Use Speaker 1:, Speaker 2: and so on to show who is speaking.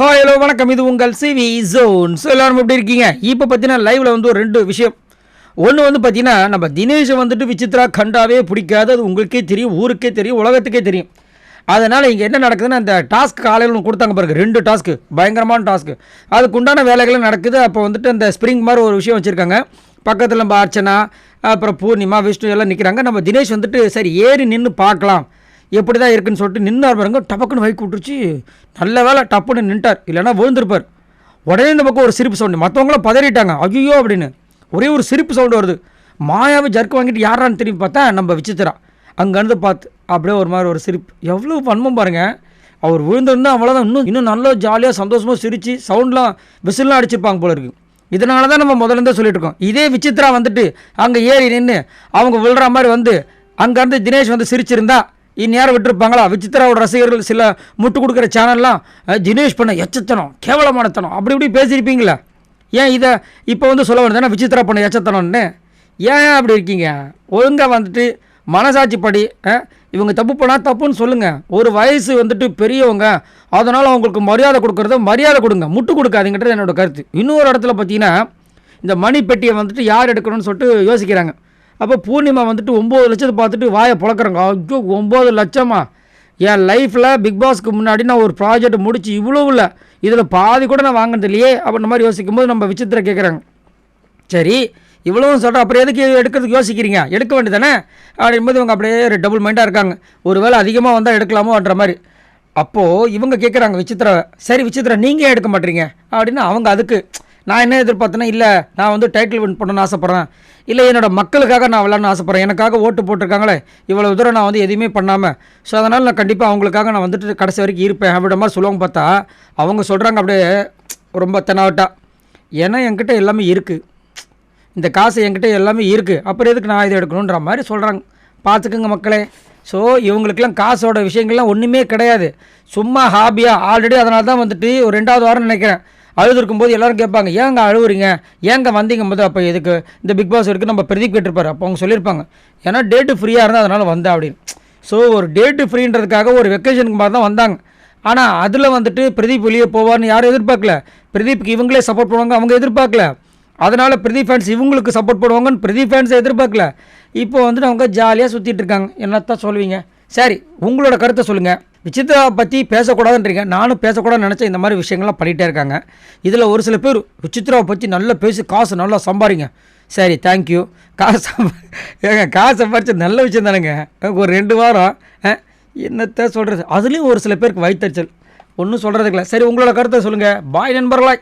Speaker 1: Hi hello வணக்கம். இது உங்கள் சிவி ஜோன் ஸோ எல்லாரும் எப்படி இருக்கீங்க? இப்போ பார்த்தீங்கன்னா லைவில் வந்து ஒரு ரெண்டு விஷயம். ஒன்று வந்து பார்த்தீங்கன்னா நம்ம தினேஷை வந்துட்டு விசித்ரா கண்டாவே பிடிக்காது. அது உங்களுக்கே தெரியும் ஊருக்கே தெரியும் உலகத்துக்கே தெரியும். அதனால் இங்கே என்ன நடக்குதுன்னா அந்த டாஸ்க் காலையில் ஒன்று கொடுத்தாங்க பாருங்க. ரெண்டு டாஸ்க்கு பயங்கரமான டாஸ்க்கு அதுக்கு உண்டான வேலைகளும் நடக்குது. அப்போ வந்துட்டு அந்த ஸ்ப்ரிங் மாதிரி ஒரு விஷயம் வச்சுருக்காங்க. பக்கத்தில் நம்ம அர்ச்சனா அப்புறம் பூர்ணிமா விஷ்ணு எல்லாம் நிற்கிறாங்க நம்ம தினேஷ் வந்துட்டு சரி ஏறி நின்று பார்க்கலாம். எப்படி தான் இருக்குன்னு சொல்லிட்டு நின்னார் பாருங்க டபக்குன்னு வைக்கு விட்டுருச்சு. நல்ல வேலை டப்புன்னு நின்ட்டார். இல்லைனா விழுந்திருப்பார். உடனே இந்த பக்கம் ஒரு சிரிப்பு சவுண்டு. மற்றவங்களும் பதறிட்டாங்க. ஐயோ அப்படின்னு. ஒரே ஒரு சிரிப்பு சவுண்டு வருது. மாயாவை ஜர்க்கு வாங்கிட்டு யாரான்னு திரும்பி பார்த்தா நம்ம விசித்திரா. அங்கேருந்து பார்த்து அப்படியே ஒரு மாதிரி ஒரு சிரிப்பு. எவ்வளோ வன்மம் பாருங்கள் அவர் விழுந்திருந்தால் அவ்வளோதான் இன்னும் இன்னும் நல்லா ஜாலியாக சந்தோஷமாக சிரித்து சவுண்ட்லாம் விசில்லாம் அடிச்சிருப்பாங்க போல இருக்கு. இதனால தான் நம்ம முதல்ல இருந்தே சொல்லிட்டு இருக்கோம். இதே விசித்ரா வந்துட்டு அங்கே ஏறி நின்று அவங்க விழுற மாதிரி வந்து அங்கேருந்து தினேஷ் வந்து சிரிச்சிருந்தா இந்நேரம் விட்டுருப்பாங்களா? விசித்ராவோட ரசிகர்கள் சில முட்டு கொடுக்குற சேனல்லாம் தினேஷ் பண்ண எச்சத்தனம் கேவலமானத்தனம் அப்படி இப்படி பேசியிருப்பீங்களா. ஏன் இதை இப்போ வந்து சொல்ல வேண்டியதானே விசித்ரா பண்ண எச்சத்தனம்னு. ஏன் அப்படி இருக்கீங்க? ஒழுங்காக வந்துட்டு மனசாட்சிப்படி இவங்க தப்பு பண்ணால் தப்புன்னு சொல்லுங்கள் ஒரு வயசு வந்துட்டு பெரியவங்க அதனால் அவங்களுக்கு மரியாதை கொடுக்குறத மரியாதை கொடுங்க. முட்டு கொடுக்காதீங்கன்றது என்னோட கருத்து. இன்னொரு இடத்துல பார்த்தீங்கன்னா இந்த மணி பெட்டியை வந்துட்டு யார் எடுக்கணும்னு சொல்லிட்டு யோசிக்கிறாங்க. அப்போ பூர்ணிமா வந்துட்டு ஒம்பது லட்சத்தை பார்த்துட்டு வாயை பிழக்கிறங்க. ஐயோ ஒம்பது லட்சமா? என் லைஃப்பில் பிக் பாஸ்க்கு முன்னாடி நான் ஒரு ப்ராஜெக்ட் முடித்து இவ்வளோ இல்லை. இதில் பாதி கூட நான் வாங்கினது இல்லையே அப்படின்ற மாதிரி யோசிக்கும் போது நம்ம விசித்திர கேட்குறாங்க சரி இவ்வளவும் சொல்கிறேன் அப்புறம் எதுக்கு எடுக்கிறதுக்கு யோசிக்கிறீங்க? எடுக்க வேண்டியதானே அப்படின்போது இவங்க அப்படியே ஒரு டபுள் மைண்டாக இருக்காங்க. ஒரு வேளை அதிகமாக வந்தால் எடுக்கலாமோன்ற மாதிரி. அப்போது இவங்க கேட்குறாங்க விசித்திர சரி விசித்திர நீங்கள் ஏன் எடுக்க மாட்டீங்க? அப்படின்னு அவங்க அதுக்கு நான் என்ன எதிர்பார்த்தேன்னா இல்லை நான் வந்து டைட்டில் வின் பண்ணணும்னு ஆசைப்பட்றேன். இல்லை என்னோடய மக்களுக்காக நான் விளாட்னு ஆசைப்பட்றேன். எனக்காக ஓட்டு போட்டிருக்காங்களே இவ்வளோ தூரம் நான் வந்து எதுவுமே பண்ணாமல் ஸோ அதனால் நான் கண்டிப்பாக அவங்களுக்காக நான் வந்துட்டு கடைசி வரைக்கும் இருப்பேன். அப்படின்ற மாதிரி சொல்லுவாங்க பார்த்தா அவங்க சொல்கிறாங்க அப்படியே ரொம்ப தெனாவட்டாக ஏன்னா என்கிட்ட எல்லாமே இருக்குது இந்த காசு என்கிட்ட எல்லாமே இருக்குது அப்புறம் எதுக்கு நான் இதை எடுக்கணுன்ற மாதிரி சொல்கிறாங்க பார்த்துக்குங்க மக்களே. ஸோ இவங்களுக்கெல்லாம் காசோட விஷயங்கள்லாம் ஒன்றுமே கிடையாது. சும்மா ஹாபியாக ஆல்ரெடி அதனால தான் வந்துட்டு ஒரு ரெண்டாவது வாரம் நினைக்கிறேன். அழுதுருக்கும் போது எல்லாரும் கேட்பாங்க ஏங்க அழுவுறீங்க? ஏங்க வந்தீங்க போது அப்போ எதுக்கு? இந்த பிக் பாஸ் இருக்குது நம்ம பிரதீப் கேட்டிருப்பார். அப்போ அவங்க சொல்லியிருப்பாங்க ஏன்னா டேட்டு ஃப்ரீயாக இருந்தால் அதனால் வந்தேன் அப்படின்னு. ஸோ ஒரு டேட்டு ஃப்ரீன்றதுக்காக ஒரு வெக்கேஷனுக்கு மாதிரி தான் வந்தாங்க. ஆனால் அதில் வந்துட்டு பிரதீப் வெளியே போவார்னு யாரும் எதிர்பார்க்கல. பிரதீப்க்கு இவங்களே சப்போர்ட் பண்ணுவாங்க அவங்க எதிர்பார்க்கல. அதனால் பிரதீப் ஃபேன்ஸ் இவங்களுக்கு சப்போர்ட் பண்ணுவாங்கன்னு பிரதீப் ஃபேன்ஸை எதிர்பார்க்கல. இப்போ வந்துட்டு அவங்க ஜாலியாக சுற்றிட்டு இருக்காங்க. என்னத்தான் சொல்லுவீங்க? சரி உங்களோட கருத்தை சொல்லுங்கள் விசித்ரா பற்றி பேசக்கூடாதுன்றீங்க. நானும் பேசக்கூடாதுன்னு நினச்சேன். இந்த மாதிரி விஷயங்கள்லாம் பண்ணிகிட்டே இருக்காங்க. இதில் ஒரு சில பேர் விசித்ராவை பற்றி நல்லா பேசி காசு நல்லா சம்பாதிங்க சரி தேங்க்யூ காசு ஏங்க காசு சம்பாரிச்சு நல்ல விஷயம் தானேங்க. ஒரு ரெண்டு வாரம் என்னத்தை என்னத்த சொல்கிறது அதுலேயும் ஒரு சில பேருக்கு வயிற்றுச்சல் ஒன்றும் சொல்கிறதுக்கு இல்லை. சரி உங்களோட கருத்தை சொல்லுங்கள் பாய் நண்பர்களாய்